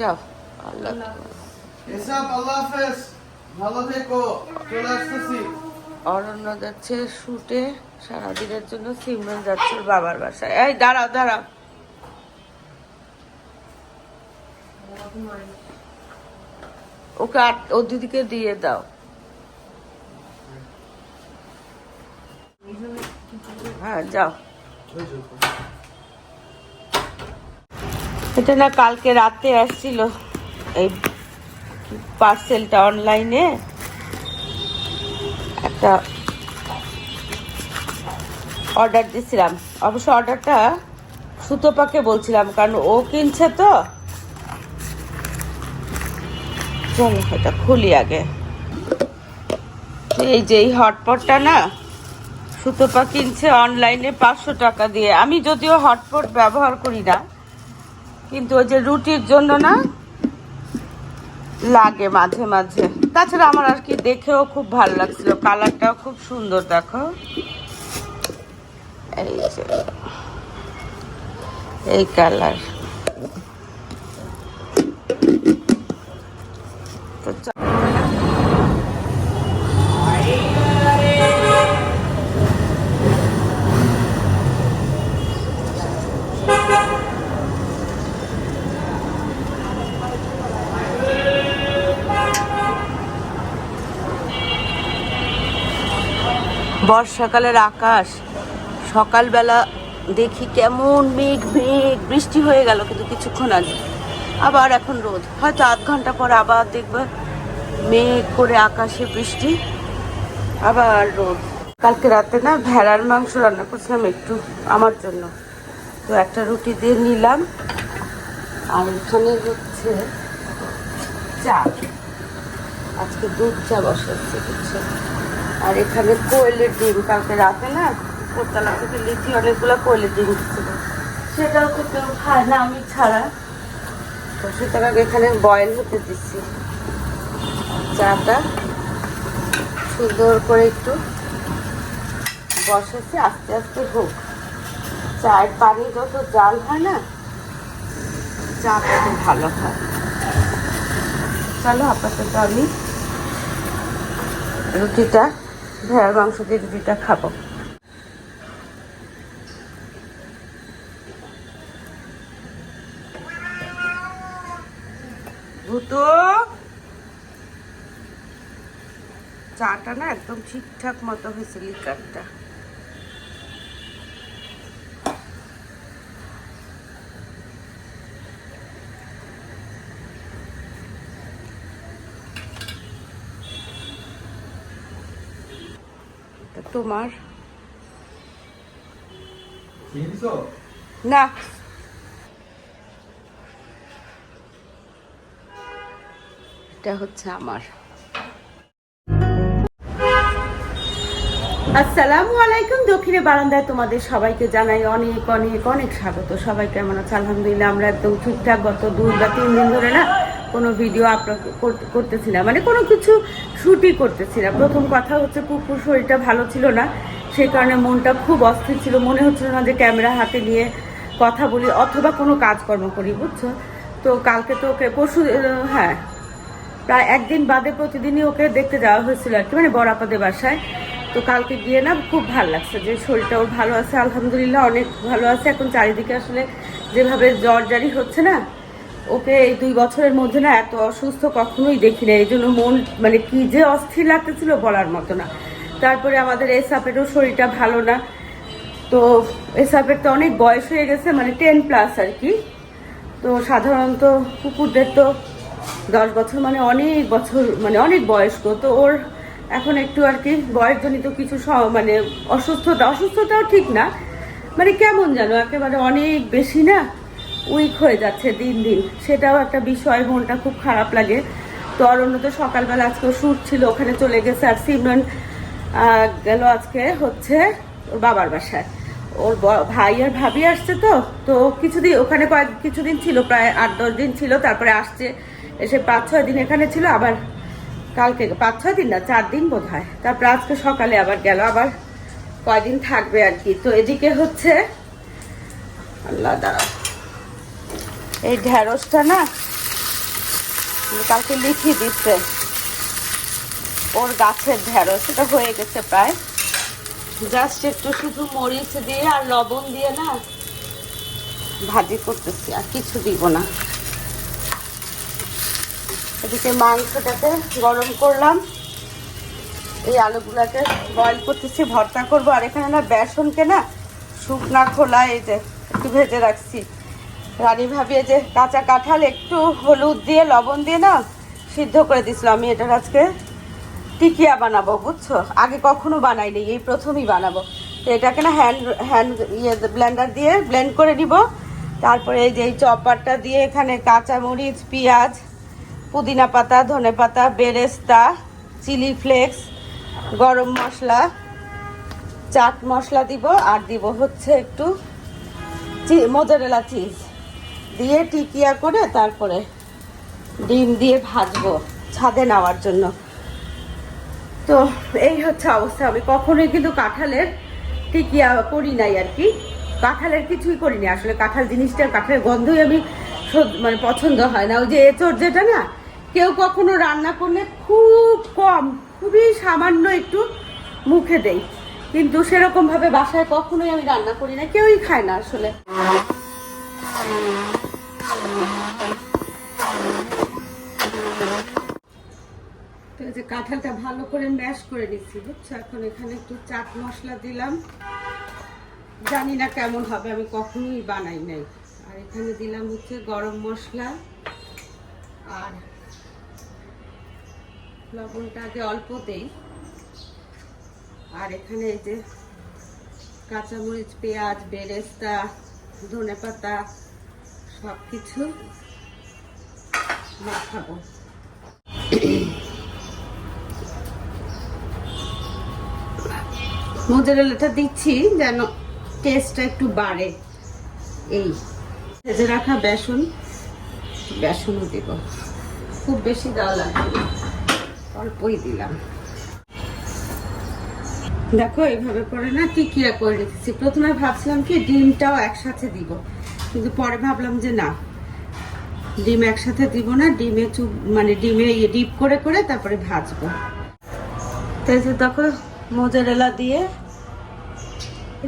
যাও। আল্লাহ আল্লাহ হাফেজ। ভালো থেকো। চলে আসতেছি। অরণ্য যাচ্ছে শুটে সারাদিনের জন্য সিমরন যাচ্ছে বাবার বাসায়। এই দাঁড়াও দাঁড়াও। ওকে আট ও দিদিকে দিয়ে দাও। হ্যাঁ যাও। এটা না কালকে রাতে আসছিল এই পার্সেলটা অনলাইনে। একটা অর্ডার দিয়েছিলাম অবশ্য অর্ডারটা সুতোপাকে বলছিলাম, কারণ ও কিনছে তো। এটা খুলি আগে। এই যে এই হটপটটা না, সুতোপা কিনছে অনলাইনে পাঁচশো টাকা দিয়ে। আমি যদিও হটপট ব্যবহার করি না কিন্তু ওই যে রুটির জন্য না লাগে মাঝে মাঝে। তাছাড়া আমার আর কি দেখেও খুব ভালো লাগছিল। কালারটাও খুব সুন্দর, দেখো। এই যে, এই কালার। তো বর্ষাকালের আকাশ, সকালবেলা দেখি কেমন মেঘ মেঘ, বৃষ্টি হয়ে গেল কিন্তু কিছুক্ষণ আগে। আবার এখন রোদ। হয়তো আধ ঘণ্টা পর আবার দেখবে মেঘ করে আকাশে বৃষ্টি, আবার রোদ। কালকে রাতে না ভেড়ার মাংস রান্না করছিলাম একটু আমার জন্য। তো একটা রুটি দিয়ে নিলাম, আর এখানে হচ্ছে চা। আজকে দুধ চা বসাচ্ছে বুঝছ আর এখানে কোয়েলের ডিম, কালকে রাতে না কোতলা থেকে লিচি অনেকগুলো কোয়েলের ডিম ছিল। সেটাও তো কেউ খায় না আমি, ছাড়া। তো সুতরাং এখানে বয়েল হতে দিচ্ছি। চাটা সুন্দর করে একটু বসেছে, আস্তে আস্তে হোক। চায়ের পানি যত জাল হয় না, চা তত ভালো হয়। চলো আপাতত আমি রুটিটা ভেড়ার মাংস দিয়ে রুটিটা খাব। ভুতো চাটা না একদম ঠিকঠাক মতো হয়েছে লিকারটা তোমার? না। এটা হচ্ছে আমার। আসসালামু আলাইকুম দক্ষিণে বারান্দায় তোমাদের সবাইকে জানাই অনেক অনেক অনেক স্বাগত। সবাই কেমন আছে? আলহামদুলিল্লাহ আমরা একদম ঠিকঠাক। গত দুই বা তিন দিন ধরে না কোনো ভিডিও আপলোড করতেছি না মানে কোনো কিছু শুটই করতেছি না প্রথম কথা হচ্ছে কুকুর শরীরটা ভালো ছিল না। সেই কারণে মনটা খুব অস্থির ছিল। মনে হচ্ছিল না যে ক্যামেরা হাতে নিয়ে কথা বলি অথবা কোনো কাজকর্ম করি, বুঝছ? তো কালকে তো ওকে পরশু হ্যাঁ। প্রায় একদিন বাদে প্রতিদিনই ওকে দেখতে যাওয়া হয়েছিল আর কি মানে বড়াপাদের বাসায়। তো কালকে গিয়ে না খুব ভালো লাগছে যে শরীরটা ওর ভালো আছে, আলহামদুলিল্লাহ অনেক ভালো আছে। এখন চারিদিকে আসলে যেভাবে জ্বর জারি হচ্ছে না ওকে এই দুই বছরের মধ্যে না এত অসুস্থ কখনোই দেখি না। এই জন্য মন মানে কি যে অস্থির লাগতেছিল বলার মতো না। তারপরে আমাদের এই সাপেরও শরীরটা ভালো না। তো এসাপের তো অনেক বয়স হয়ে গেছে মানে টেন প্লাস আর কি। তো সাধারণত কুকুরদের তো দশ বছর মানে অনেক বছর মানে অনেক বয়স্ক। তো ওর এখন একটু আর কি বয়সজনিত কিছু মানে অসুস্থতা, অসুস্থতাও ঠিক না। মানে কেমন যেন, একেবারে অনেক বেশি না। উইক হয়ে যাচ্ছে দিন দিন। সেটাও একটা বিষয়, মনটা খুব খারাপ লাগে। তো অরণ্য তো সকালবেলা আজকে শ্যুট ছিল, ওখানে চলে গেছে। আর সিমরন গেল আজকে হচ্ছে ওর বাবার বাসায়। ওর ভাই আর ভাবি আসছে তো তো কিছুদিন, ওখানে কয়েক, কিছুদিন ছিল, প্রায় আট, দশ দিন ছিল, তারপরে আসছে। এসে পাঁচ, ছয় দিন এখানে ছিল, আবার কালকে, পাঁচ, ছয় দিন না, চার দিন বোধ হয় তারপরে আজকে সকালে আবার গেল, আবার কয়দিন থাকবে আর কি। তো এদিকে হচ্ছে, আল্লাহ দাঁড়া এই ঢ্যাঁড়সটা না, কালকে লিখি দিচ্ছে। ওর গাছের ঢেঁড়স সেটা হয়ে গেছে প্রায়। জাস্ট একটু শুধু মরিচ দিয়ে আর লবণ দিয়ে না ভাজি করতেছি, আর কিছু দিব না। এদিকে মাংসটাকে গরম করলাম। এই আলুগুলাকে বয়েল করতেছি, ভর্তা করব। আর এখানে না বেসনকে না শুকনা খোলা এই যে একটু ভেজে রাখছি। রানী ভাবিয়ে যে কাঁচা কাঁঠাল, একটু হলুদ দিয়ে, লবণ দিয়ে না, সিদ্ধ করে দিছিলাম আমি। এটার আজকে টিকিয়া বানাবো, বুঝছ? আগে কখনো বানাইনি এই প্রথমই বানাবো। তো এটাকে না হ্যান্ড হ্যান্ড ইয়ে ব্লেন্ডার দিয়ে ব্লেন্ড করে নিব। তারপরে এই যে এই চপারটা দিয়ে এখানে কাঁচা মরিচ পেঁয়াজ, পুদিনা পাতা, ধনে পাতা, বেরেস্তা, চিলি ফ্লেক্স, গরম মশলা, চাট মশলা দিব, আর দিব হচ্ছে একটু মোজারেলা চিজ দিয়ে টিকিয়া করে তারপরে ডিম দিয়ে ভাজবো, ছাদে নেওয়ার জন্য। তো এই হচ্ছে অবস্থা। আমি কখনোই কিন্তু কাঁঠালের টিকিয়া করি নাই আর কি। কাঁঠালের কিছুই করিনি। আসলে কাঁঠাল জিনিসটা কাঁঠালের গন্ধই আমি মানে পছন্দ হয় না। ওই যে এচোর যেটা না, কেউ কখনো রান্না করলে খুব কম, খুবই সামান্য একটু মুখে দেই। কিন্তু সেরকম ভাবে বাসায় কখনোই আমি রান্না করি না। কেউই খায় না আসলে। তো যে কাঁঠালটা ভালো করে ম্যাশ করে নিচ্ছি বুঝছ? এখন এখানে একটু চাট মশলা দিলাম। জানি না কেমন হবে, আমি কখনোই বানাই নাই। আর এখানে দিলাম হচ্ছে গরম মশলা আর লবণটা আগে অল্প দেই। আর এখানে এই যে কাঁচামরিচ, পেঁয়াজ, বেরেস্তা ধনে পাতা সব কিছু মাখাবো মোজারেলাটা দিচ্ছি যেন টেস্টটা একটু বাড়ে। এই ভেজে রাখা বেসন, বেসনও দিব। খুব বেশি দেওয়া লাগবে অল্পই দিলাম। দেখো, এইভাবে করে না টিকিয়া করে রেখেছি। প্রথমে ভাবছিলাম কি ডিমটাও একসাথে দিব। কিন্তু পরে ভাবলাম যে না, ডিম একসাথে দিব না, ডিমে চুপ মানে ডিমে ইয়ে ডিপ করে করে তারপরে ভাজবো। তো এই যে দেখো, মোজারেলা দিয়ে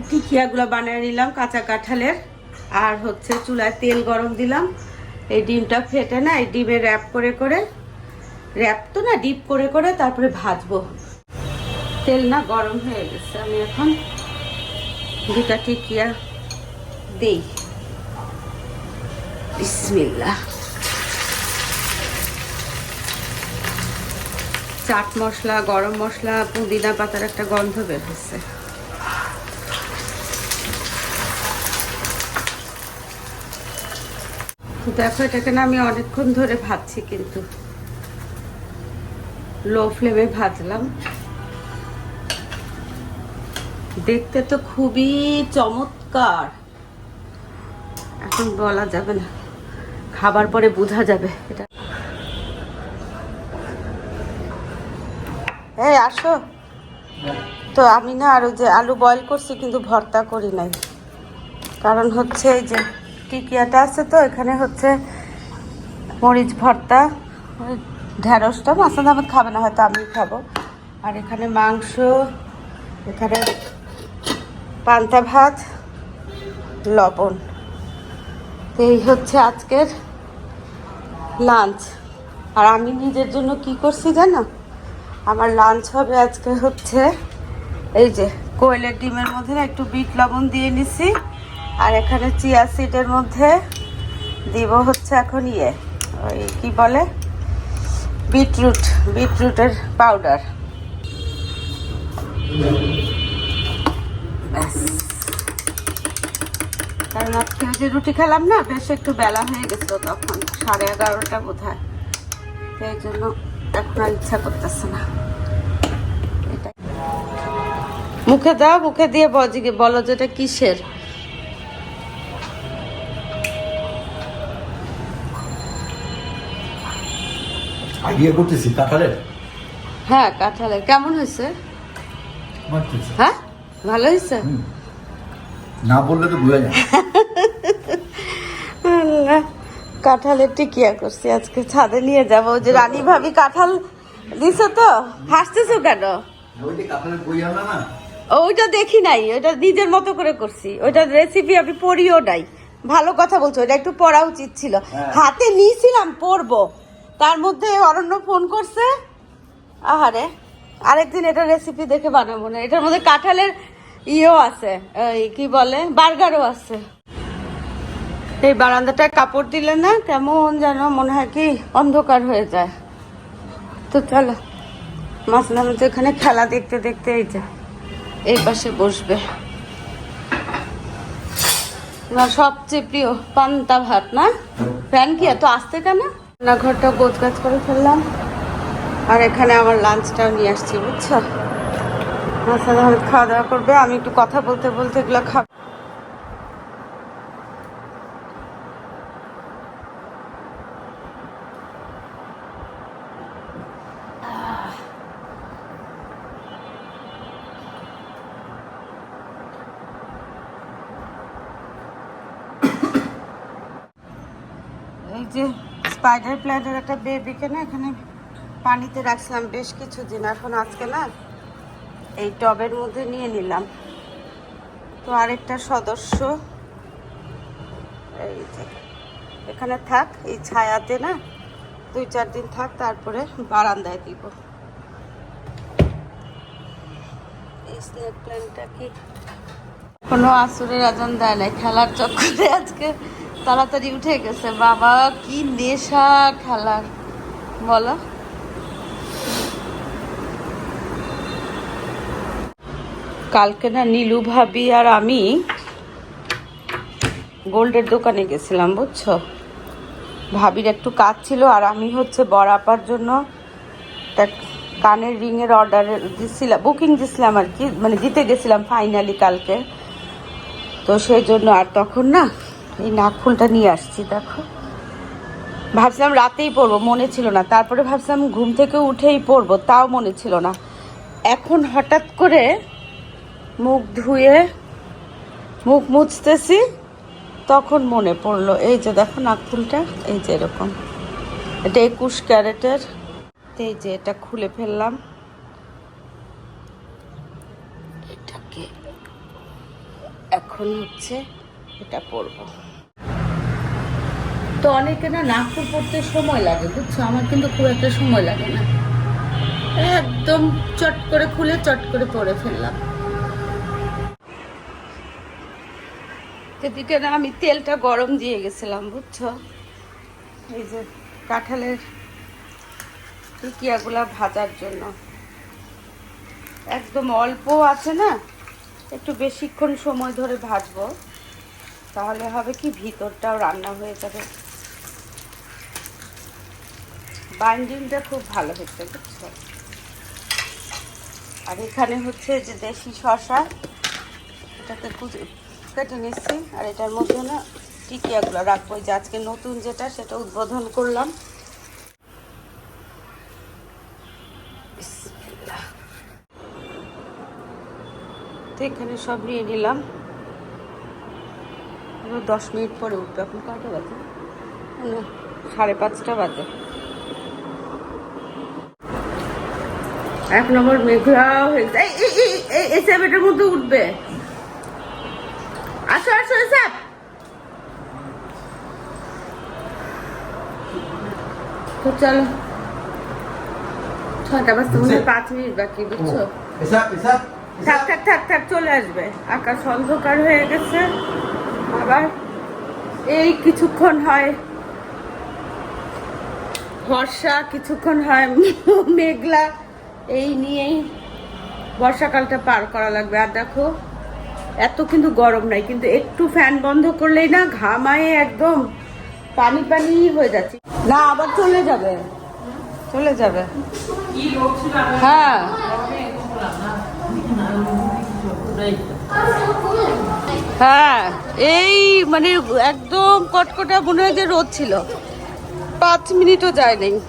টিকিয়াগুলো বানিয়ে নিলাম, কাঁচা কাঁঠালের। আর হচ্ছে চুলায় তেল গরম দিলাম। এই ডিমটা ফেটে না, এই ডিমে র্যাপ করে করে, র্যাপ তো না, ডিপ করে করে তারপরে ভাজবো। তেল না গরম হয়ে গেছে, আমি এখন দুটা টিকিয়া দিই। বিসমিল্লাহ। চাট মশলা, গরম মশলা, পুদিনা পাতার একটা গন্ধ বের হচ্ছে। দেখো, এটাকে না আমি অনেকক্ষণ ধরে ভাজছি কিন্তু। লো ফ্লেমে ভাজলাম। দেখতে তো খুবই চমৎকার। এখন বলা যাবে না। খাবার পরে বোঝা যাবে এটা। এই, আসো। তো আমি না আর ওই যে আলু বয়েল করছি, কিন্তু ভর্তা করি নাই। কারণ হচ্ছে এই যে টিকিয়াটা আছে তো, এখানে হচ্ছে মরিচ ভর্তা ঢ্যাঁড়সটা মাসাদ আহমেদ খাবে না, হয়তো আমি খাব। আর এখানে মাংস, এখানে পান্তা ভাত, লবণ। এই হচ্ছে আজকের লাঞ্চ। আর আমি নিজের জন্য কি করছি জানো? আমার লাঞ্চ হবে আজকে হচ্ছে এই যে কোয়েলের ডিমের মধ্যে একটু বিট লবণ দিয়ে নিছি, আর এখানে চিয়া সিডের মধ্যে দিব হচ্ছে এখন ইয়ে ওই কি বলে? বিটরুট, বিটরুটের পাউডার। কারণ আজকে যে রুটি খেলাম না, বেশ একটু বেলা হয়ে গেছিল তখন। সাড়ে এগারোটা বোধ হয় এই জন্য এখন আর ইচ্ছা করতেছে না। এটা মুখে দাও মুখে দিয়ে বজিকে বলো যে এটা কিসের? আইডিয়া করতেছি কাঁঠালের? হ্যাঁ কাঁঠালের। কেমন হয়েছে? হ্যাঁ ভালো হয়েছে? না বললে তো বোঝা যায় কাঁঠালের টিকিয়া করছি আজকে ছাদে নিয়ে যাব। ওই যে রানী ভাবি কাঁঠাল দিছো তো হাসতেছো কেন? ওইটা দেখি নাই ওইটা নিজের মতো করে করছি। ওইটার রেসিপি আমি পড়িও নাই। ভালো কথা বলছো ওইটা একটু পড়া উচিত ছিল। হ্যাঁ। হাতে নিয়েছিলাম পড়ব। তার মধ্যে অরণ্য ফোন করছে। আহারে আরেকদিন এটা রেসিপি দেখে বানাবো না। এটার মধ্যে কাঁঠালের ইয়েও আছে কি বলে বার্গারও আছে। এই বারান্দাটায় কাপড় দিলে না কেমন যেন মনে হয় কি অন্ধকার হয়ে যায়। তো চলো মাসলাম তো এখানে খেলা দেখতে দেখতে এই যে, এই পাশে বসবে। তোমার সবচেয়ে প্রিয় পান্তা ভাত, না? ফ্যান কি এত আসতে কেন? না ঘরটা গোছ গাছ করে ফেললাম। আর এখানে আমার লাঞ্চটাও নিয়ে আসছি, বুঝছ? মাসাল আহমেদ খাওয়া দাওয়া করবে, আমি একটু কথা বলতে বলতে এগুলো খাব। এই যে স্পাইডার প্ল্যান্টের একটা বেবিকে না এখানে পানিতে রাখছিলাম, বেশ কিছু কিছুদিন। এখন আজকে না এই টবের মধ্যে নিয়ে নিলাম। তো আরেকটা সদস্য, এই যে, এখানে থাক, এই ছায়াতে না দুই চার দিন থাক, তারপরে বারান্দায় দিব। এই কি? কোনো আসরের আজান দেয় নাই, খেলার চক্করে আজকে তাড়াতাড়ি উঠে গেছে। বাবা, কি নেশা খেলার। বলো। কালকে না নীলু ভাবি আর আমি গোল্ডের দোকানে গেছিলাম, বুঝছ? ভাবির একটু কাজ ছিল আর আমি হচ্ছে বরাপার জন্য কানের রিংয়ের অর্ডার দিছিলাম বুকিং দিছিলাম আর কি মানে দিতে গেছিলাম ফাইনালি কালকে। তো সেই জন্য আর তখন না এই নাকফুলটা নিয়ে আসছি, দেখো। ভাবছিলাম রাতেই পরবো, মনে ছিল না। তারপরে ভাবছিলাম ঘুম থেকে উঠেই পরবো, তাও মনে ছিল না। এখন হঠাৎ করে মুখ ধুয়ে মুখ মুছতেছি, তখন মনে পড়ল, এই যে দেখো নাকফুলটা এই যে এরকম। এটা একুশ ক্যারেটের, এই যে এটা খুলে ফেললাম। এখন হচ্ছে এটা পরবো। তো অনেকে না নাগপুর পড়তে সময় লাগে, বুঝছ? আমার কিন্তু খুব একটা সময় লাগে না। একদম চট করে খুলে চট করে পরে ফেললাম। এদিকে না আমি তেলটা গরম দিয়ে গেছিলাম, বুঝছ? এই যে কাঁঠালের টিকিয়াগুলা ভাজার জন্য। একদম অল্প আছে না, একটু বেশিক্ষণ সময় ধরে ভাজবো। তাহলে হবে কি, ভিতরটাও রান্না হয়ে যাবে। বাইন্ডিংটা খুব ভালো হচ্ছে, বুঝছ? আর এখানে হচ্ছে যে দেশি শশা কুচি- কেটে নিচ্ছি, আর এটার মধ্যে না টিকিয়াগুলো রাখব। যে আজকে নতুন যেটা, সেটা উদ্বোধন করলাম। তো এখানে সব নিয়ে নিলাম। দশ মিনিট পরে উঠবে, এখন কটা বাজে? সাড়ে পাঁচটা বাজে। এক নম্বর মেঘলা হয়েছে। এই এটার মধ্যে উঠবে। আসো আসো এসব তো চলো। ছটা বাজতে মনে পাঁচ মিনিট বাকি বুঝছ? থাক থাক থাক থাক চলে আসবে। আকাশ অন্ধকার হয়ে গেছে। আবার এই কিছুক্ষণ হয়। বর্ষা কিছুক্ষণ হয় মেঘলা। এই নিয়েই বর্ষাকালটা পার করা লাগবে। আর দেখো, এত কিন্তু গরম নাই, কিন্তু একটু ফ্যান বন্ধ করলেই না ঘামায়ে একদম পানি পানি হয়ে যাচ্ছে। না, আবার চলে যাবে। চলে যাবে। হ্যাঁ। হ্যাঁ এই মানে একদম কটকটা মনে হয় যে রোদ ছিল। পাঁচ মিনিটও যায় নাই।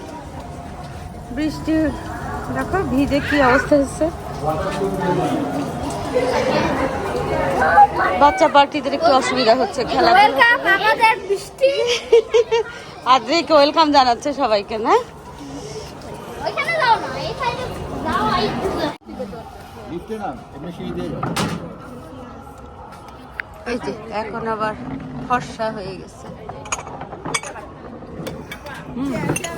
বৃষ্টি দেখো ভিজে কি অবস্থা হচ্ছে? বাচ্চা পার্টিদের একটু অসুবিধা হচ্ছে খেলা আদ্রিকে ওয়েলকাম জানাচ্ছে সবাইকে না? ওইখানে যাও না এই যে এখন আবার ফর্সা হয়ে গেছে। না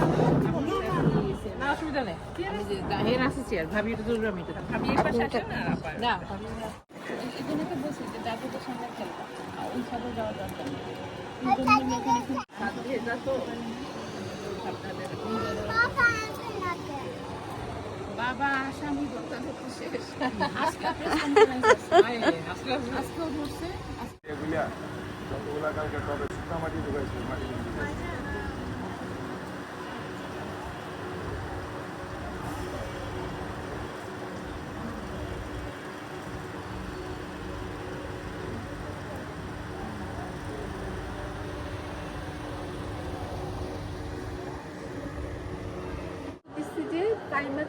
অসুবিধা নেই। আমি যে হের আসছি আর ভাবি এটা জরুরি আমি এটা এই পাশে আসে না না ভাবি এই জন্য তো বলছি যে ডাকুদের সঙ্গে খেলবা। ওই সাথে যাওয়া দরকার নেই। এটা তো আপনাদের বাবা আসামি হচ্ছে শেষ। আজকে। আজকে ধরছে। এগুলা যতগুলা কালকে টবে শুকনা মাটি ঢুকাইছে মাটি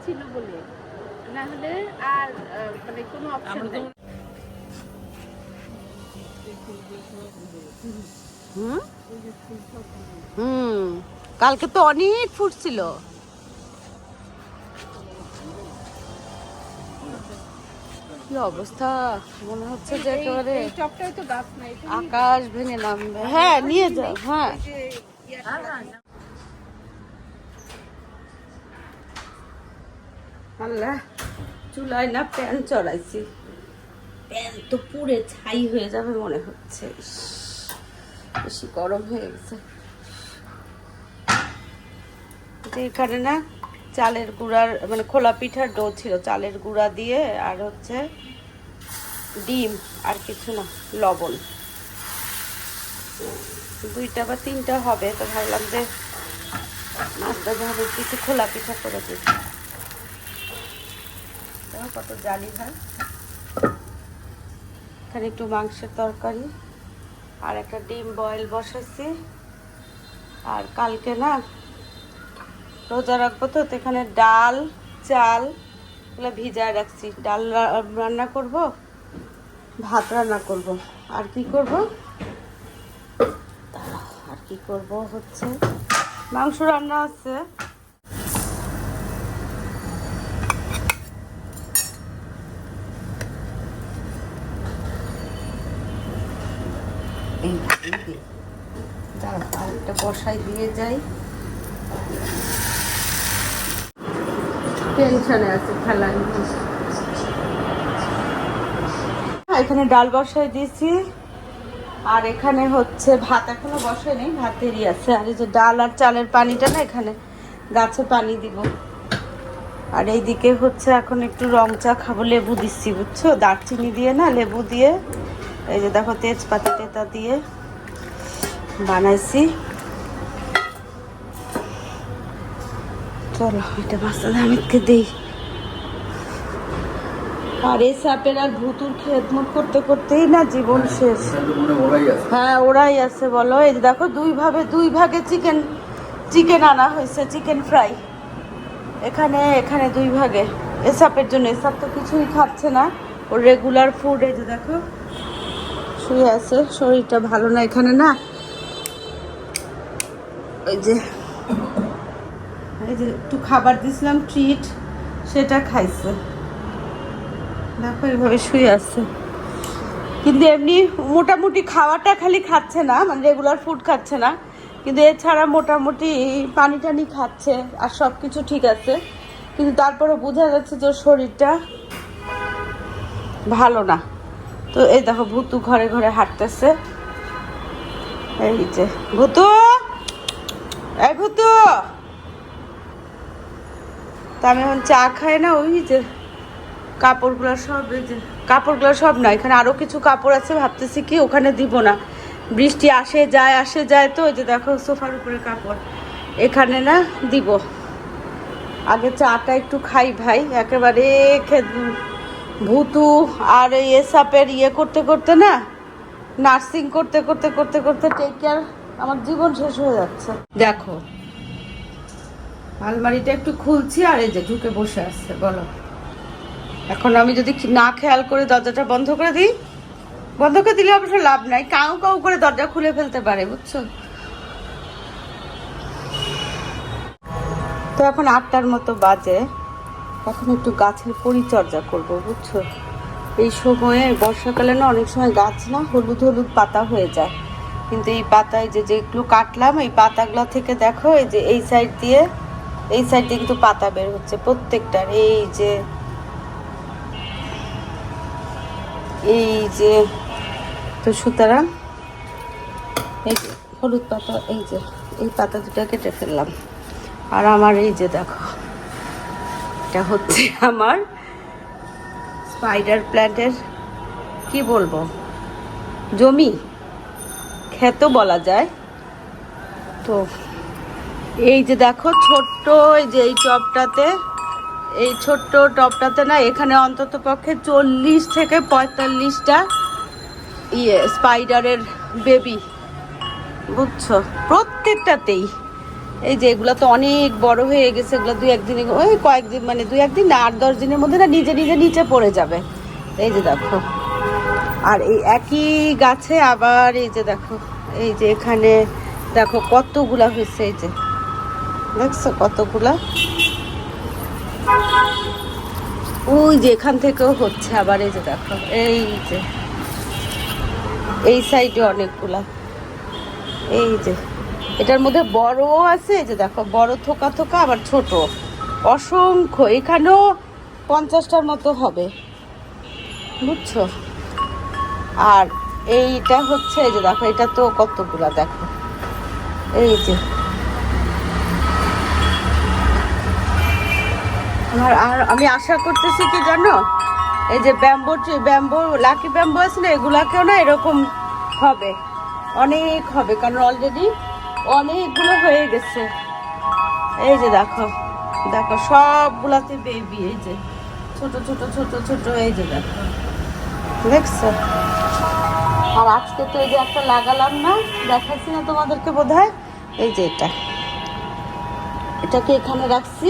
ছিল বলে। না হলে আর মানে কোনো অপশন নেই। হুম? হুম। কালকে তো অনেক ফুটছিল কি অবস্থা? মনে হচ্ছে যে একেবারে এই টপটাই তো গাছ নাই। এটা আকাশ ভেঙে নামবে। হ্যাঁ নিয়ে যাও। হ্যাঁ। আল্লাহ চুলায় না প্যান চড়াইছি। প্যান তো পুড়ে ছাই হয়ে যাবে মনে হচ্ছে। বেশি গরম হয়ে গেছে। যে এখানে না চালের গুঁড়ার মানে খোলা পিঠার ডো ছিল, চালের গুঁড়া দিয়ে আর হচ্ছে ডিম আর কিছু না, লবণ। দুইটা বা তিনটা হবে, তো ভাবলাম যে নাস্তা ভাবে কিছু খোলা পিঠা করে দিই। দেখো কত জালি হয়। এখানে একটু মাংসের তরকারি, আর একটা ডিম বয়েল বসাইছি। আর কালকে না রোজা রাখব তো এখানে ডাল, চাল এগুলো ভিজায় রাখছি। ডাল রান্না করব, ভাত রান্না করব। আর কি করব? আর কি করব হচ্ছে, মাংস রান্না আছে। এই আরেকটা বসাই দিয়ে যাই। টেনশনে আছে, খেলায় এখানে ডাল বসাই দিয়েছি। আর এখানে হচ্ছে ভাত, এখনও বসাই নেই ভাতেরই আছে। আর এই যে ডাল আর চালের পানিটা না, এখানে গাছে পানি দিব। আর এইদিকে হচ্ছে এখন একটু রং চা খাব, লেবু দিচ্ছি, বুঝছ? দারচিনি দিয়ে না, লেবু দিয়ে, এই যে দেখো তেজপাতা টেতা দিয়ে। বানাইছি। চলো, এটা মাস্টার হামিদকে দিই। আর এই সাপের আর ভুতুর খেদমত করতে করতেই না জীবন শেষ। হয়, ওরাই আছে, বলো। এই দেখো, দুই ভাবে, দুই ভাগে চিকেন চিকেন আনা হয়েছে, চিকেন ফ্রাই। এখানে এখানে দুই ভাগে। এসাপের জন্য এসাপ তো কিছুই খাচ্ছে না। ওর রেগুলার ফুড এই যে দেখো। শুয়ে আছে, শরীরটা ভালো না এখানে না। ওই যে, এই যে একটু খাবার ট্রিট সেটা খাইছে। দেখো এইভাবে শুয়ে আছে। কিন্তু এমনি মোটামুটি খাওয়াটা খালি খাচ্ছে না মানে রেগুলার ফুড খাচ্ছে না। কিন্তু এছাড়া মোটামুটি পানি টানি খাচ্ছে আর সব কিছু ঠিক আছে। কিন্তু তারপরে বোঝা যাচ্ছে যে শরীরটা ভালো না। তো এই দেখো ভুতু ঘরে ঘরে হাঁটতেছে। এই যে, ভুতু! ভুতু তা আমি এখন চা খাই না, ওই যে কাপড়গুলো সব কাপড়গুলো সব না, এখানে আরও কিছু কাপড় আছে, ভাবতেছি কি ওখানে দিব না। বৃষ্টি আসে, যায় আসে, যায় তো, ওই যে দেখো সোফার উপরে কাপড়। এখানে না দিব। আগে চাটা একটু খাই ভাই, একেবারে ভুতু আর এসাপের ইয়ে করতে করতে না, নার্সিং করতে করতে করতে করতে টেক কেয়ার আমার জীবন শেষ হয়ে যাচ্ছে। দেখো, আলমারিটা একটু খুলছি আর এই যে ঢুকে বসে আছে, বলো। এখন আমি যদি না খেয়াল করে দরজাটা বন্ধ করে দিই, বন্ধ করে দিলে অবশ্য লাভ নাই, কাউ কাউ করে দরজা খুলে ফেলতে পারে, বুঝছ? তো এখন আটটার মতো বাজে, এখন একটু গাছের পরিচর্যা করব, বুঝছ? এই সময়ে বর্ষাকালে না অনেক সময় গাছ না হলুদ হলুদ পাতা হয়ে যায়। কিন্তু এই পাতায় যে যেগুলো কাটলাম, এই পাতাগুলো থেকে দেখো, এই যে এই সাইড দিয়ে, এই সাইড দিয়ে কিন্তু পাতা বের হচ্ছে প্রত্যেকটার। এই যে এই যে, তো সুতরাং এই হলুদ পাতা, এই যে, এই পাতা দুটা কেটে ফেললাম। আর আমার এই যে দেখো, এটা হচ্ছে আমার স্পাইডার প্ল্যান্টের কি বলব, জমি। ক্ষেত বলা যায়। তো এই যে দেখো ছোট্ট এই যে এই টবটাতে এই ছোট্ট টবটাতে না এখানে অন্তত পক্ষে চল্লিশ থেকে পঁয়তাল্লিশটা ইয়ে স্পাইডারের বেবি, বুঝছ? প্রত্যেকটাতেই। এই যে এগুলো তো অনেক বড় হয়ে গেছে, এগুলো দুই একদিন ওই কয়েকদিন মানে দুই একদিন না, আট, দশ দিনের মধ্যে না নিজে নিজে নিচে পড়ে যাবে। এই যে দেখো। আর এই একই গাছে আবার এই যে দেখো। এই যে এখানে দেখো কতগুলা হয়েছে, এই যে। দেখছ কতগুলা? ওই যে এখান থেকেও হচ্ছে, আবার এই যে দেখো, এই যে। এই সাইডে অনেকগুলা। এই যে, এটার মধ্যে বড়ও আছে যে দেখো, বড় থোকা থোকা, আবার ছোট। অসংখ্য, এখানেও পঞ্চাশটার মতো হবে। বুঝছ? আর এইটা হচ্ছে এই যে দেখো, এটা তো কতগুলা দেখো। এই যে। আমার আর আমি আশা করতেছি কি জানো? এই যে ব্যাম্বো ব্যাম্বো, লাকি ব্যাম্বো আছে না, এগুলাকেও না এরকম হবে। অনেক হবে, কারণ অলরেডি অনেকগুলো হয়ে গেছে। এই যে দেখো দেখো সবগুলাতে বেবি এই যে। ছোট ছোট ছোট ছোট, এই যে দেখো। দেখছ? আর আজকে তো এই যে একটা লাগালাম না, দেখাচ্ছি না তোমাদেরকে বোধ এই যে এটা। এটাকে এখানে রাখছি।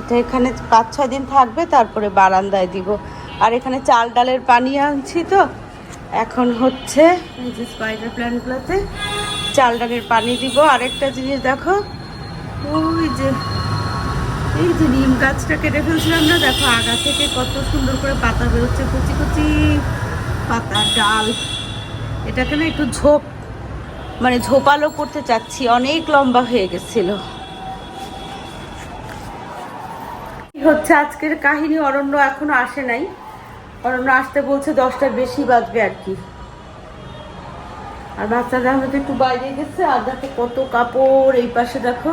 এটা এখানে পাঁচ, ছয় দিন থাকবে, তারপরে বারান্দায় দিব। আর এখানে চাল ডালের পানি আনছি তো। এখন হচ্ছে এই যে স্পাইডার প্ল্যান্টগুলোতে চাল ডালের পানি দিব। আরেকটা জিনিস দেখো। ওই যে, এই যে নিম গাছটা কেটে ফেলছিলাম না, দেখো আগা থেকে কত সুন্দর করে পাতা বেরোচ্ছে, কুচি কুচি পাতা, ডাল। এটাকে না একটু ঝোপ মানে ঝোপালো করতে চাচ্ছি। অনেক লম্বা হয়ে গেছিল। হচ্ছে আজকের কাহিনী। অরণ্য এখনও আসে নাই। অরণ্য আসতে বলছে দশটার বেশি বাজবে আর কি। আর বাচ্চারা হয়তো একটু বাইরে গেছে, আর দেখো কত কাপড় এই পাশে দেখো,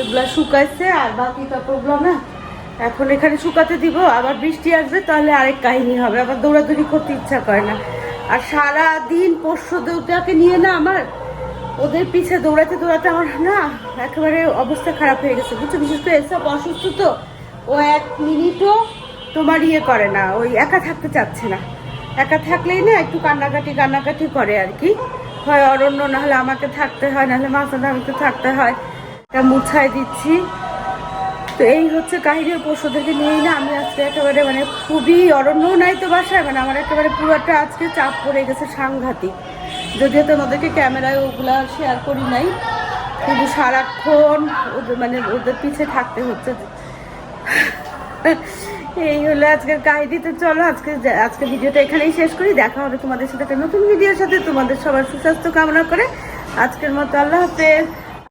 এগুলা শুকাইছে, আর বাকি কাপড়গুলো না এখন এখানে শুকাতে দিব। আবার বৃষ্টি আসবে, তাহলে আরেক কাহিনী হবে। আবার দৌড়াদৌড়ি করতে ইচ্ছা করে না। আর সারা দিন পোষ্য নিয়ে না আমার ওদের পিছে দৌড়াতে দৌড়াতে আমার না একেবারে অবস্থা খারাপ হয়ে গেছে। বুঝছ, বিশেষ করে এসব অসুস্থ তো, ও এক মিনিটও তোমার ইয়ে করে না, ওই একা থাকতে চাচ্ছে না। একা থাকলেই না একটু কান্নাকাটি কান্নাকাটি করে আর কি। হয় অরণ্য, নাহলে আমাকে থাকতে হয়, নাহলে মাসাদা আমাকে থাকতে হয়। এটা মুছাই দিচ্ছি। তো এই হচ্ছে কাহিনীর পশুদেরকে নিয়েই না আমি আজকে একেবারে মানে খুবই অরণ্য নাই তো বাসায় মানে আমার একেবারে পুরোটা আজকে চাপ পড়ে গেছে সাংঘাতিক। যদিও তোমাদেরকে ক্যামেরায় ওগুলা শেয়ার করি নাই, কিন্তু সারাক্ষণ ওদের মানে ওদের পিছে থাকতে হচ্ছে। এই হলো আজকের কাহিনী, তো চলো আজকে আজকে ভিডিওটা এখানেই শেষ করি, দেখা হবে তোমাদের সাথে একটা নতুন ভিডিওর সাথে। তোমাদের সবার সুস্বাস্থ্য কামনা করে আজকের মতো আল্লাহ হাফেজ।